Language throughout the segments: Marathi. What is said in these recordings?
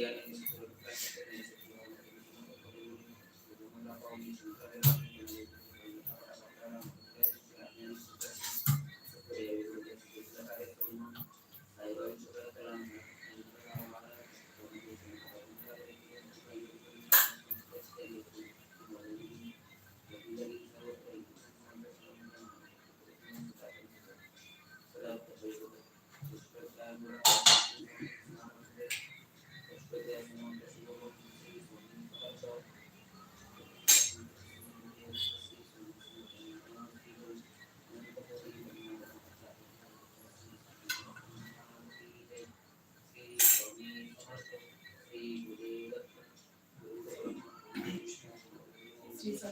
Yeah, and sort of like it.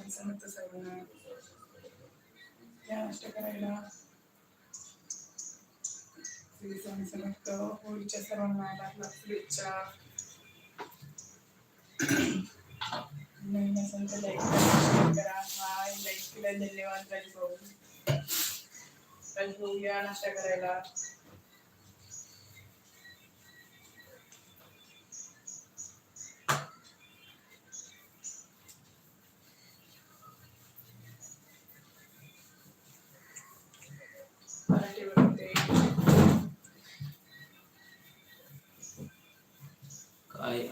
Swami Samarth सर्वांना या नाश्ता करायला श्री स्वामी समर्थ होळीच्या सर्वांना शुभेच्छा नवीन असेल तर लाईक करा करा हाय लाईक केला धन्यवाद राजभाऊ राजभाऊ या नाश्ता करायला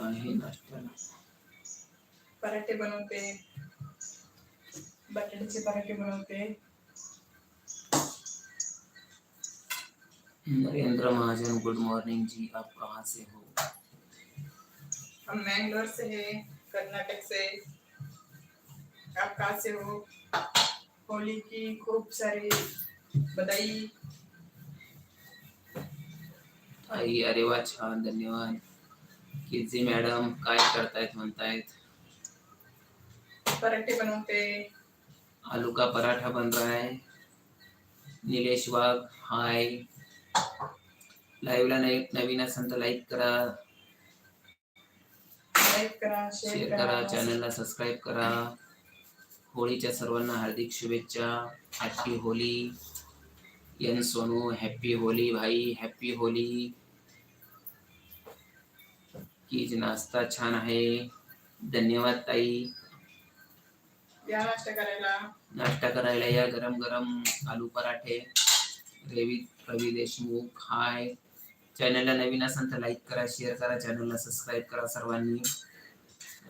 काय आहे नाश्त्याला पराठे बनवते बटाट्याचे पराठे बनवते नरेंद्र महाजन गुड मॉर्निंग जी आप कहाँ से हो? हम मैंगलोर से हैं कर्नाटक से। आप कहाँ से हो? होली की खूप सारी बधाई। आई अरे वा छान धन्यवाद। किजी मॅडम काय करतायत म्हणतायत? पराठे बनवते. आलू का पराठा बन रहा है? निलेश वाघ हाय लाईव्हला नवी नवीन असेल तर लाईक करा. लाईक करा शेअर करा. चॅनलला सबस्क्राईब करा. होळीच्या सर्वांना हार्दिक शुभेच्छा. हॅपी होली. एन सोनू हॅपी होली भाई हॅपी होली. कीज नाश्ता छान आहे. धन्यवाद ताई. या नाश्ता करायला. नाश्ता करायला या गरम गरम आलू पराठे. रवी रवी देशमुख हाय. चॅनलला नवीन असाल तर लाईक करा शेअर करा चॅनलला सबस्क्राईब करा सर्वांनी.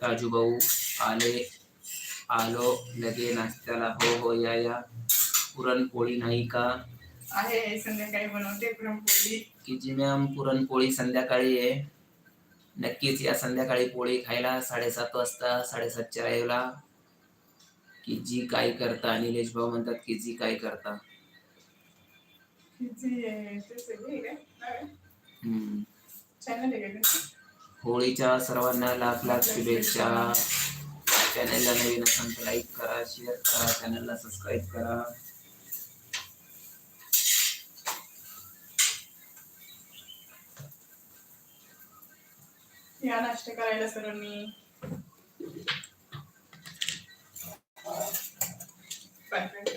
राजू भाऊ आले आलो लगे नाश्त्याला. हो हो या या. पुरणपोळी नाही का? आहे संध्याकाळी बनवते पुरणपोळी. की जी मॅम पुरणपोळी संध्याकाळी आहे. नक्कीच या संध्याकाळी पोळी खायला साडेसात वाजता साडेसातच्या लाईव्हला की जी काय करता निलेश भाऊ म्हणतात की जी काय करता? होळीच्या सर्वांना लाख लाख शुभेच्छा. चॅनलला नवीन असाल तर लाईक करा शेअर करा चॅनलला सबस्क्राईब करा. या नाश्ता करायला सर्वांनी Perfect.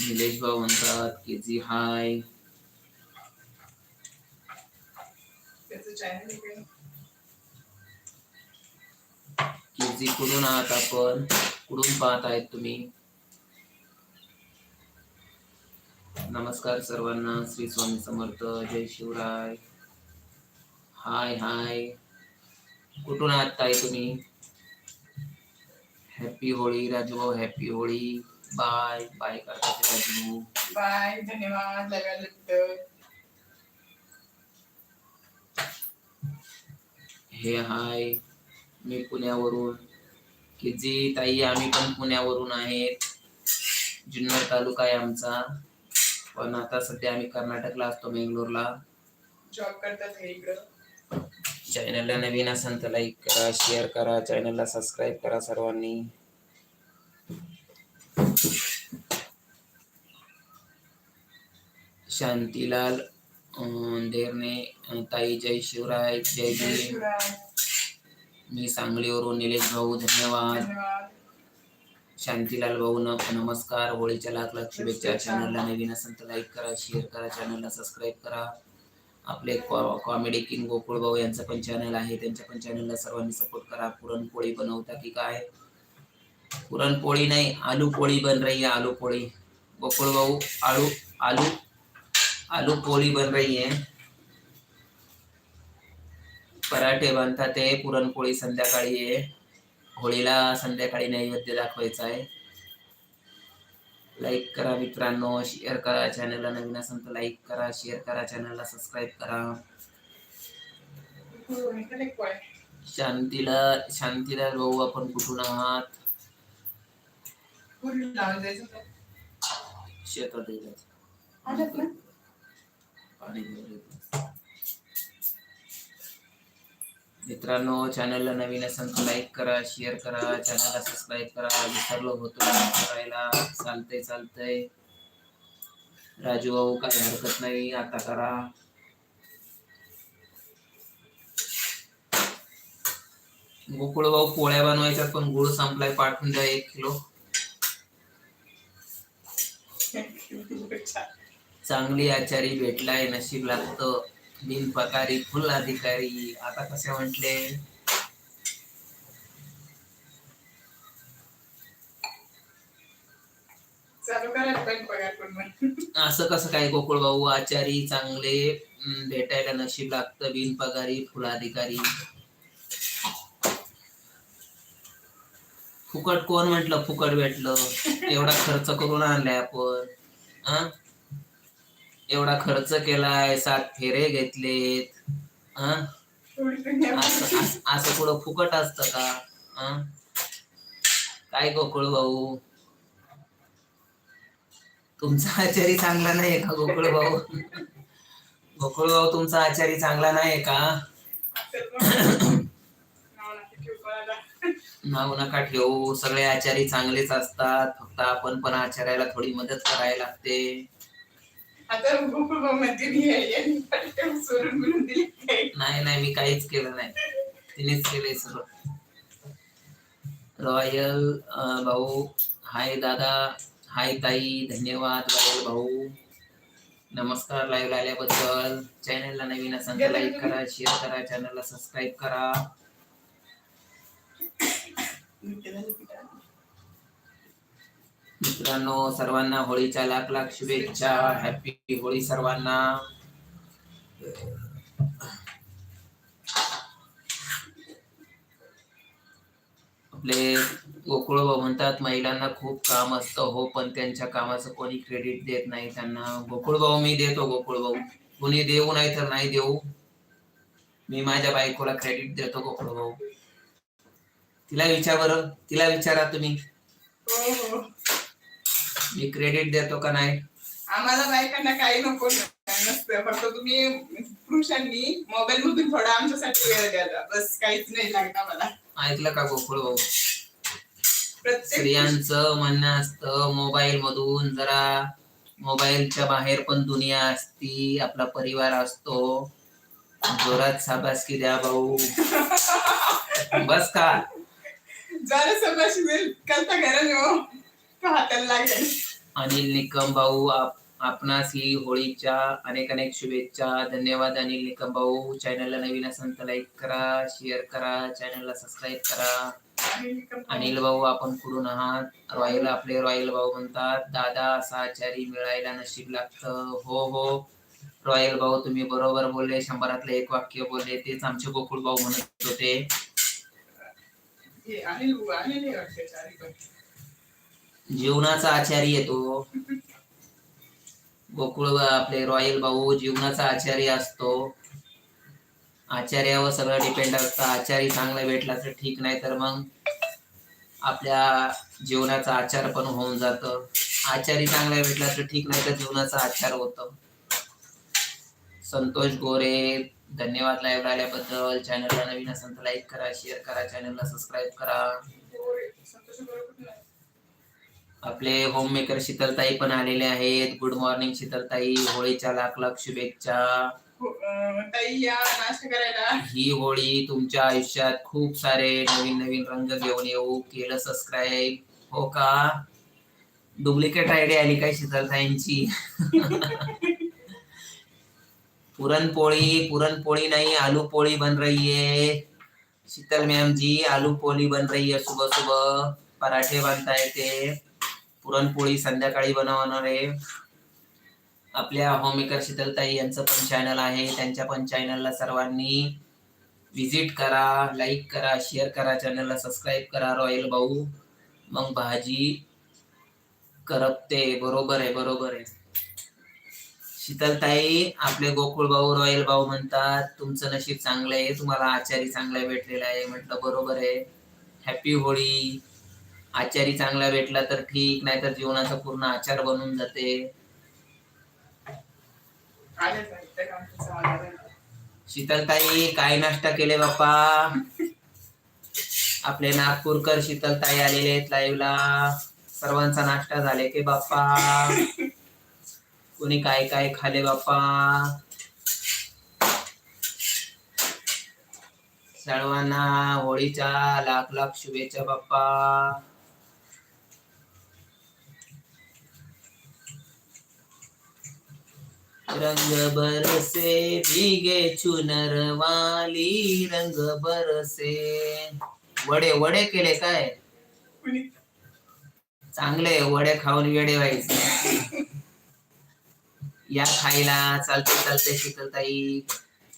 निलेश भाऊ म्हणतात की जी हाय? की जी कुठून आहात आपण कुठून पाहत आहेत तुम्ही नमस्कार सर्वांना श्री स्वामी समर्थ जय शिवराय हाय हाय कुठून आहात ताई तुम्ही? Happy Holi Raju happy Holi. Bye bye करतात राजू बाय धन्यवाद. लगाल्याबद्दल हे हाय. मी पुण्यावरून. की जी ताई आम्ही पण पुण्यावरून आहेत. जुन्नर तालुका आहे आमचा. पण आता सध्या आम्ही कर्नाटकला असतो बेंगलोरला. जॉब करतात हे इकडं. चॅनलला नवीन असाल तर लाईक करा शेअर करा चॅनलला सबस्क्राईब करा सर्वांनी. शांतीलाल अं, ताई जय शिवराय जय जय भीम. मी सांगलीवरून निलेश भाऊ धन्यवाद. धन्यवाद शांतीलाल भाऊ न नमस्कार. होळीच्या लाख लाख शुभेच्छा. चॅनलला नवीन असेल तर लाईक करा शेअर करा चॅनलला सबस्क्राईब करा. आपले कॉमेडी किंग गोकुळ भाऊ यांचं पण चॅनल आहे. त्यांच्या पण चॅनलला सर्वांनी सपोर्ट करा. पुरणपोळी बनवता की काय? पुरणपोळी नाही आलू पोळी बन रही है आलू पोळी गोकुळ भाऊ आलू आलू आलू पोळी बन रही है पराठे बांधतात ते पुरणपोळी संध्याकाळी आहे. होळीला संध्याकाळी नैवेद्य दाखवायचा आहे. लाईक करा मित्रांनो शेअर करा चॅनलला नवीन असेल तर लाईक करा शेअर करा चॅनलला सबस्क्राईब करा. शांतीला शांतीला भाऊ आपण कुठून आहात. शेतात? पाणी घेऊन येतो. मित्रांनो चॅनलला नवीन असेल तर लाईक करा शेअर करा चॅनलला सबस्क्राईब करा. विसरलो होतो करायला? चालतंय चालतंय. राजू भाऊ काही हरकत नाही. आता करा. गोकुळ भाऊ पोळ्या बनवायच्यात पण गुळ संपलाय पाठवून द्या एक किलो. चांगली आचारी भेटलाय नशीब लागतं. बिन पकारी फुल अधिकारी. आता कसे म्हटले. असं कसं काय गोकुळ भाऊ आचारी चांगले भेटायला नशीब लागतं बिन पगारी फुलाधिकारी फुकट कोण म्हटलं? फुकट भेटलं. एवढा खर्च करून आणलाय आपण. हा? एवढा खर्च केलाय सात फेरे घेतलेत असं पुढं फुकट असत का? काय गोकुळ भाऊ तुमचा आचारी चांगला नाही का गोकुळ भाऊ गोकुळ भाऊ तुमचा आचारी चांगला नाही का? नका नाव नका ठेवू. सगळे आचारी चांगलेच असतात. फक्त आपण पण आचार्याला थोडी मदत करायला लागते. आता मध्ये सोडून बिडून दिली. नाही नाही मी काहीच केलं नाही. तिनेच केलंय सगळं. रॉयल भाऊ हाय दादा हाय ताई धन्यवाद रॉयल भाऊ. नमस्कार लाईव्ह आल्याबद्दल. चॅनलला नवीन असेल तर लाईक करा शेअर करा चॅनलला सबस्क्राईब करा. मित्रांनो सर्वांना होळीच्या लाख लाख शुभेच्छा. हॅपी होळी सर्वांना. आपले गोकुळ भाऊ म्हणतात महिलांना खूप काम असतं. हो पण त्यांच्या कामाचं कोणी क्रेडिट देत नाही त्यांना. गोकुळ भाऊ मी देतो गोकुळ भाऊ. कोणी देऊ नाही तर नाही देऊ. मी माझ्या बायकोला क्रेडिट देतो गोकुळ भाऊ. तिला विचार बरं. तिला विचारा तुम्ही. हो, हो. मी क्रेडिट देतो का नाही? आम्हाला बायकांना काही नको नसतं. फक्त तुम्ही पुरुषांनी मोबाईल मधून थोडा आमच्यासाठी वेळ द्यायला बस काहीच नाही लागत आम्हाला. ऐकलं का गोकुळ भाऊ? प्रत्येक स्त्रियांचं म्हणणं असतं मोबाईल मधून जरा मोबाईलच्या बाहेर पण दुनिया असती आपला परिवार असतो. जोरात शाबासकी द्या भाऊ. बस का? जरा सगळं वेळ कलता घराने हो हाताला लागेल. अनिल निकम भाऊ आप आपणास ही होळीच्या अनेक अनेक शुभेच्छा. धन्यवाद अनिल निकम भाऊ. चॅनलला नवीन असेल तर लाईक करा शेअर करा. चॅनलला सबस्क्राईब करा. अनिल भाऊ. आपण कुठून आहात? रॉयल आपले रॉयल भाऊ म्हणतात. दादा असा आचारी मिळायला नशीब लागतं. हो हो. रॉयल भाऊ तुम्ही बरोबर बोलले. शंभरातले एक वाक्य बोलले. तेच आमचे गोकुळ भाऊ म्हणत होते. हे अनिल अनिल हे वाटतं. जीवनाचा आचार्य येतो गोकुळ बा- आपले रॉयल भाऊ जीवनाचा आचार्य असतो. आचार्यावर सगळं डिपेंड असतं. आचार्य चांगला भेटला तर ठीक नाही तर मग आपल्या जीवनाचा आचार पण होऊन जात. आचारी चांगला भेटला तर ठीक नाही तर जीवनाचा आचार होत. संतोष गोरे धन्यवाद लाईव्ह आल्याबद्दल चॅनलला नवीन असेल तर लाईक करा शेअर करा. चॅनलला सबस्क्राईब करा होय, संतोष बरोबर कुठं आहे? आपले होम मेकर शीतलताई पण आलेले आहेत. गुड मॉर्निंग शीतलताई. होळीच्या लाख लाख शुभेच्छा. हो, ही होळी तुमच्या आयुष्यात खूप सारे नवीन नवीन रंग घेऊन येऊ. केलं सबस्क्राईब हो का? डुप्लिकेट आयडी आली काय शीतलताईंची? पुरणपोळी पुरणपोळी नहीं आलू पोळी बन रही है. शीतल मैम जी आलू पोळी बन रही है सुबह सुबह. पराठे बनताय ते. पुरणपोळी संध्याकाळी बनवणार आहे. आपल्या होममेकर शीतलताई यांचं पण चॅनल आहे. त्यांच्या पण चॅनलला सर्वांनी व्हिजिट करा लाईक करा शेअर करा चॅनलला सबस्क्राईब करा रॉयल भाऊ. मग भाजी करपते. बरोबर आहे बरोबर आहे. शीतलताई आपले गोकुळ भाऊ रॉयल भाऊ म्हणतात तुमचं नशीब चांगलं आहे. तुम्हाला आचारी चांगला भेटलेला आहे. म्हटलं बरोबर आहे. हॅपी होळी. आचारी चांगला भेटला तर ठीक नाहीतर जीवनाचा पूर्ण आचार बनून जाते. शीतलताई काय नाश्ता केले बाप्पा? आपले नागपूरकर शीतलताई आलेले आहेत लाईव्हला सर्वांचा नाश्ता झाले की बाप्पा? कोणी काय काय खाले बाप्पा? सर्वांना होळीच्या लाख लाख शुभेच्छा बाप्पा. रंग बरसे भीगे चुनर वाली रंग बरसे वडे वडे केले काय? चांगले वडे खाऊन वेडे व्हायचे. या खायला चालते चालते शीतलताई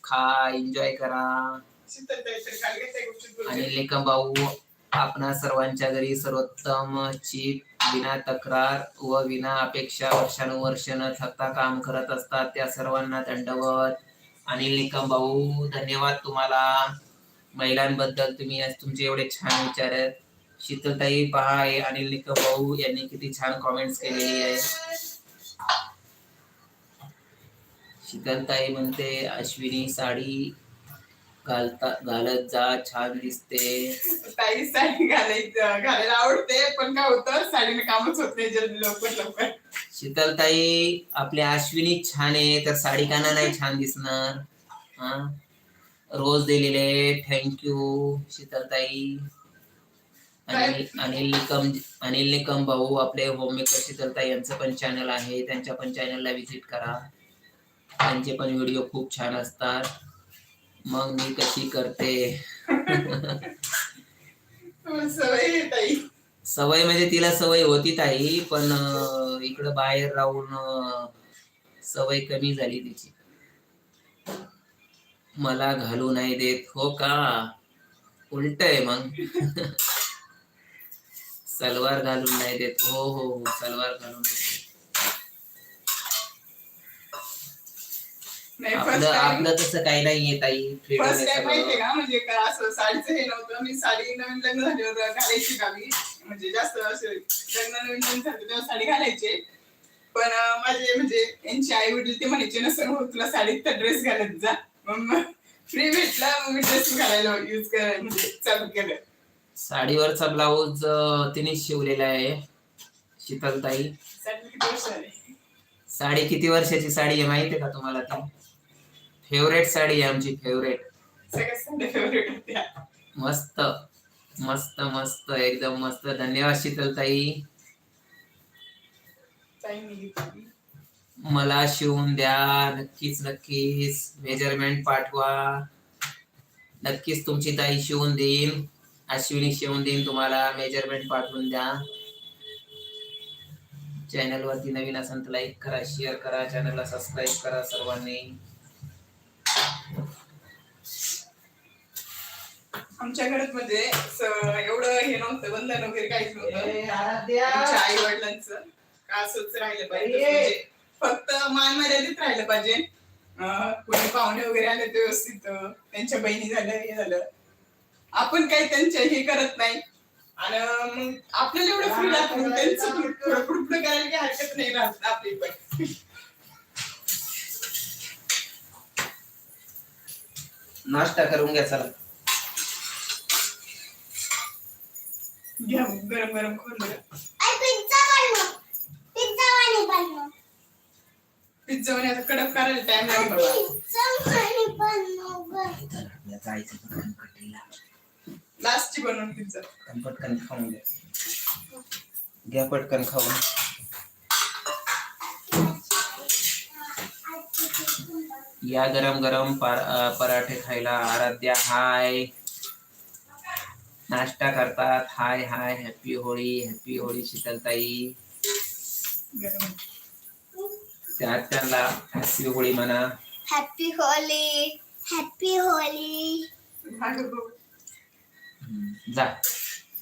खा एन्जॉय करा. आणि लेखम भाऊ आपणा सर्वांच्या घरी सर्वोत्तम ची विना तक्रार व विना अपेक्षा वर्षानुवर्ष न थकता काम करत असतात. त्या सर्वांना दंडवत. अनिल निकम भाऊ धन्यवाद तुम्हाला. महिलांबद्दल तुम्ही आज तुमचे एवढे छान विचार आहेत. शीतलताई पहा आहे अनिल निकम भाऊ यांनी किती छान कॉमेंट्स केलेली आहे शीतलताई म्हणते अश्विनी साडी घालता घालत जा छान दिसते. ताई साडी घालायचं घालायला आवडते पण काय होतं साडीने कामच होत नाही जल्दी लवकर लवकर. शीतलताई आपली अश्विनी छान आहे तर साडी काना नाही छान दिसणार? हा? रोज दिलेले थँक्यू शीतलताई. आणि अनिल निकम अनिल निकम भाऊ आपले होममेकर शीतलताई यांचं पण चॅनल आहे त्यांच्या पण चॅनलला व्हिजिट करा. त्यांचे पण व्हिडिओ खूप छान असतात. मग मी कशी करते? सवय सवय म्हणजे तिला सवय होती ताई पण इकडं बाहेर राहून सवय कमी झाली तिची. मला घालू नाही देत हो का? उलट आहे मग. सलवार घालून नाही देत हो हो हो सलवार घालून नाही देत. नाही आपलं फर्स्ट टाइम आपलं तसं काही नाहीये ताई. फ्रीडम फर्स्ट टाइम माहितीये का? म्हणजे का असं साडीचं हे नव्हतं. मी साडी नवीन लग्न झाल्यावर घालायची गावी म्हणजे जास्त असं लग्न नवीन लग्न झालं तेव्हा साडी घालायचे. पण अं, माझे म्हणजे यांचे आई वडील ते म्हणायचे ना सर हो तुला साडीत तर ड्रेस घालत जा. मग फ्री भेटला मग मी ड्रेस घालायला यूज कर म्हणजे चालू केलं. साडीवरचा ब्लाऊज तिने शिवलेला आहे शीतलताई. साडी किती वर्ष झाली साडी किती वर्षाची साडी आहे माहिती आहे का तुम्हाला ती फेवरेट साडी आहे आमची फेवरेट. मस्त मस्त मस्त एकदम मस्त. धन्यवाद शीतलताई. मला शिवून द्या नक्कीच नक्कीच. मेजरमेंट पाठवा. नक्कीच तुमची ताई शिवून देईन. अश्विनी शिवून देईन तुम्हाला. मेजरमेंट पाठवून द्या. चॅनल वरती नवीन असेल तर लाईक करा शेअर करा. चॅनलला सबस्क्राईब करा सर्वांनी. आमच्या घरात म्हणजे स- एवढं हे नव्हतं बंधन वगैरे काहीच नव्हतं. आमच्या आई वडिलांचं का असंच राहिलं पाहिजे. म्हणजे फक्त मान मर्यादित राहिलं पाहिजे. कोणी पाहुणे वगैरे आले ते व्यवस्थित त्यांच्या बहिणी झालं हे झालं. आपण काही त्यांच्या हे करत नाही. आणि मग आपल्याला एवढं फ्री राहतं त्यांचं थोडं पुढं करायला काही हरकत नाही राहत आपली पण. नाश्ता करून घ्या चला. घ्या गरम गरम खाऊन बघा पिझ्झा बनव. पिझ्झा वाणी बनव. पिझ्झा आता कडक करायला टाइम लागेल बाबा. आपल्या जायचं. लास्टची बनवून पिझ्झा पटकन खाऊन घ्या घ्या पटकन खाऊन. या गरम गरम पार- अं, पराठे खायला आराध्या हाय. नाश्ता करतात. Hi hi happy Holi happy Holi Sheetaltai. गरम त्या त्यांना हॅपी होळी म्हणा. हॅपी होली हॅपी हा. हम्म, जा.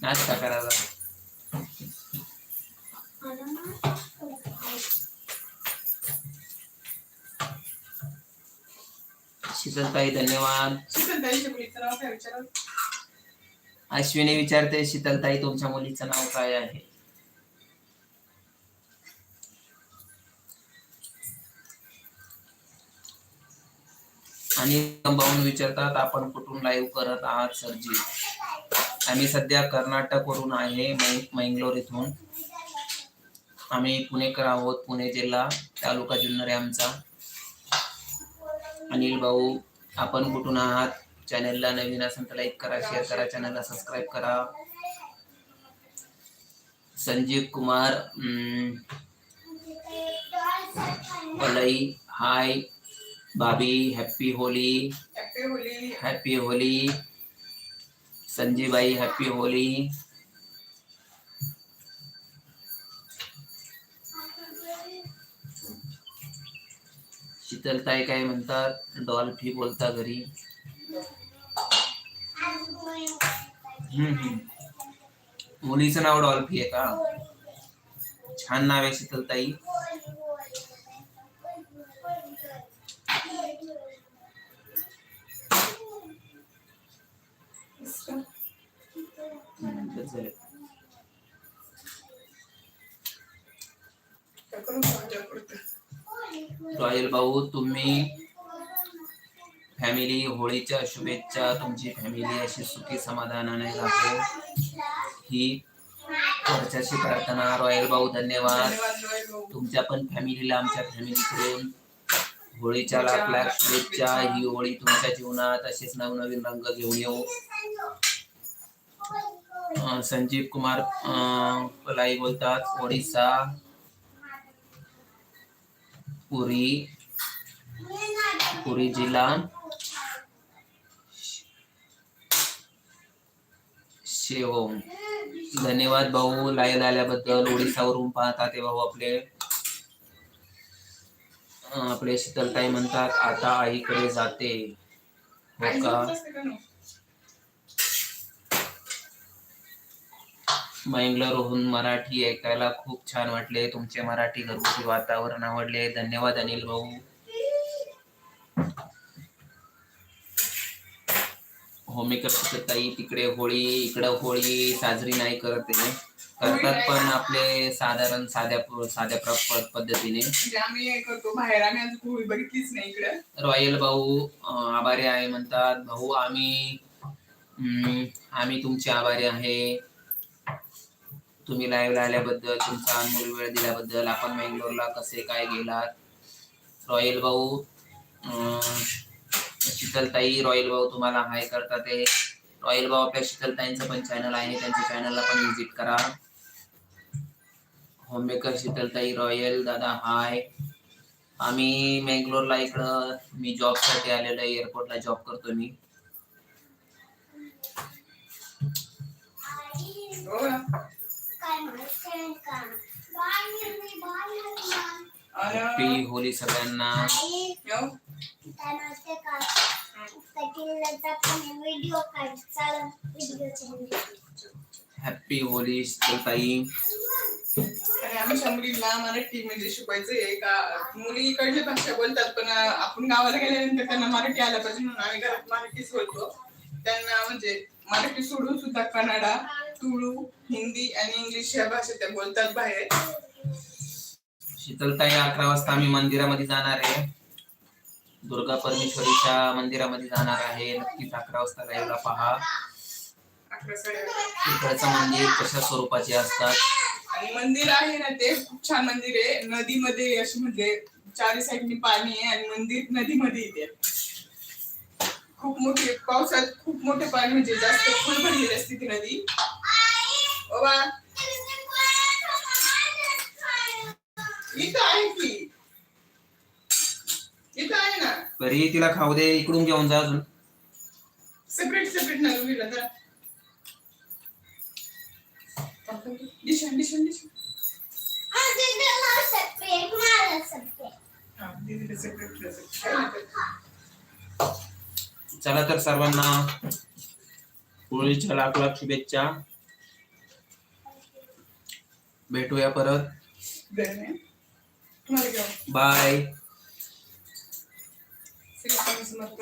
नाश्ता करा जा. शीतलताई धन्यवाद. शीतलताईच्या मुलीचं नाव काय विचारा अश्विनी विचारते शीतलताई तुमच्या मुलीचं नाव काय आहे? आणि भाऊन विचारतात आपण कुठून लाईव्ह करत आहात सरजी? आम्ही सध्या कर्नाटक वरून आहे मंगलोर इथून. आम्ही पुणेकर आहोत पुणे जिल्हा तालुका जुन्नर आहे आमचा. अनिल भाऊ आपण कुठून आहात? चॅनलला नवीन असेल तर लाईक करा शेअर करा चॅनलला सबस्क्राईब करा. संजीव कुमार पलई हाय भाभी हॅपी होली. हॅपी होली. संजीबाई हॅपी होली. शीतलताई काय म्हणतात? डॉल्फी बोलता घरी. हम्म, हम्म. मुलीचं नाव डॉल्फी आहे का छान नाव आहे शीतलताई. रॉयल भाऊ तुम्ही फॅमिली होळीच्या शुभेच्छा तुमची फॅमिली अशी सुखी समाधानाने राहो ही वरच्याशी प्रार्थना रॉयल भाऊ धन्यवाद. तुमच्या पण फॅमिलीला आमच्या फॅमिलीकडून होळीच्या लाख लाख शुभेच्छा. ही होळी तुमच्या जीवनात असेच नवनवीन रंग घेऊन येऊ. संजीव कुमार पलाई बोलतात ओडिसा. पुरी. पुरी जिल्हा. शेवम धन्यवाद भाऊ लाईव्ह आल्याबद्दल. ओडिसावरून पाहता ते भाऊ आपले. आपले शीतलताई म्हणतात आता आईकडे जाते. हो का? मंगलोरहून मराठी ऐकायला खूप छान वाटले. तुमचे मराठी घरगुती वातावरण आवडले. धन्यवाद अनिल भाऊ. होमेकर ताई तिकडे होळी इकडं होळी साजरी नाही करत आहे करतात पण आपले साधारण साध्या साध्या प्र- पद्धतीने. म्हणजे आम्ही हे करतो बाहेर आम्ही अजून होळी बघितलीच नाही इकडं. रॉयल भाऊ अं, आभारी आहे म्हणतात. भाऊ आम्ही हम्म, आम्ही तुमचे आभारी आहे. तुम्ही लाईव्ह आल्याबद्दल तुमचा अनमोल वेळ दिल्याबद्दल आपण बेंगलोरला कसे काय गेलात? रॉयल भाऊ अं, शीतलताई रॉयल भाऊ तुम्हाला हाय करतात ते. रॉयल भाऊ आपल्या शीतलताईंचं पण चॅनल आहे त्यांच्या चॅनलला पण व्हिजिट करा. होममेकर शीतलताई रॉयल दादा हाय आम्ही मेंगलोरला इकडं मी जॉबसाठी आलेलो आहे एअरपोर्टला जॉब करतो मी. होली सगळ्यांना. हॅपी होली आणि मराठी म्हणजे आहे का मुली इकडली भाषा बोलतात पण आपण गावाला गेल्यानंतर त्यांना मराठी आलं पाहिजे म्हणून आम्ही घरात मराठीच बोलतो. त्यांना म्हणजे मराठी सोडून सुद्धा कन्नडा तुळू हिंदी आणि इंग्लिश या भाषा त्या बोलतात बाहेर. शीतलताई अकरा वाजता आम्ही मंदिरामध्ये जाणार आहे. दुर्गा परमेश्वरीच्या मंदिरामध्ये जाणार आहे. नक्कीच अकरा वाजता लाईव्हला पहा. इकडचं मंदिर कशा स्वरूपाचे असतात? आणि मंदिर आहे ना ते खूप छान मंदिर आहे. नदीमध्ये अशी म्हणजे चारी साईडनी पाणी आहे आणि मंदिर नदीमध्ये येते खूप मोठे पावसात खूप मोठे पाणी म्हणजे जास्त फुल भरलेली असते ती नदी. बाबा इथं आहे की इथं आहे ना. घरी तिला खाऊ दे इकडून घेऊन जा अजून. सेपरेट सेपरेट मला. हा दीदीला तुला separate. चला तर सर्वांना होळीच्या लाख लाख शुभेच्छा. भेटूया परत. बाय श्री स्वामी समर्थ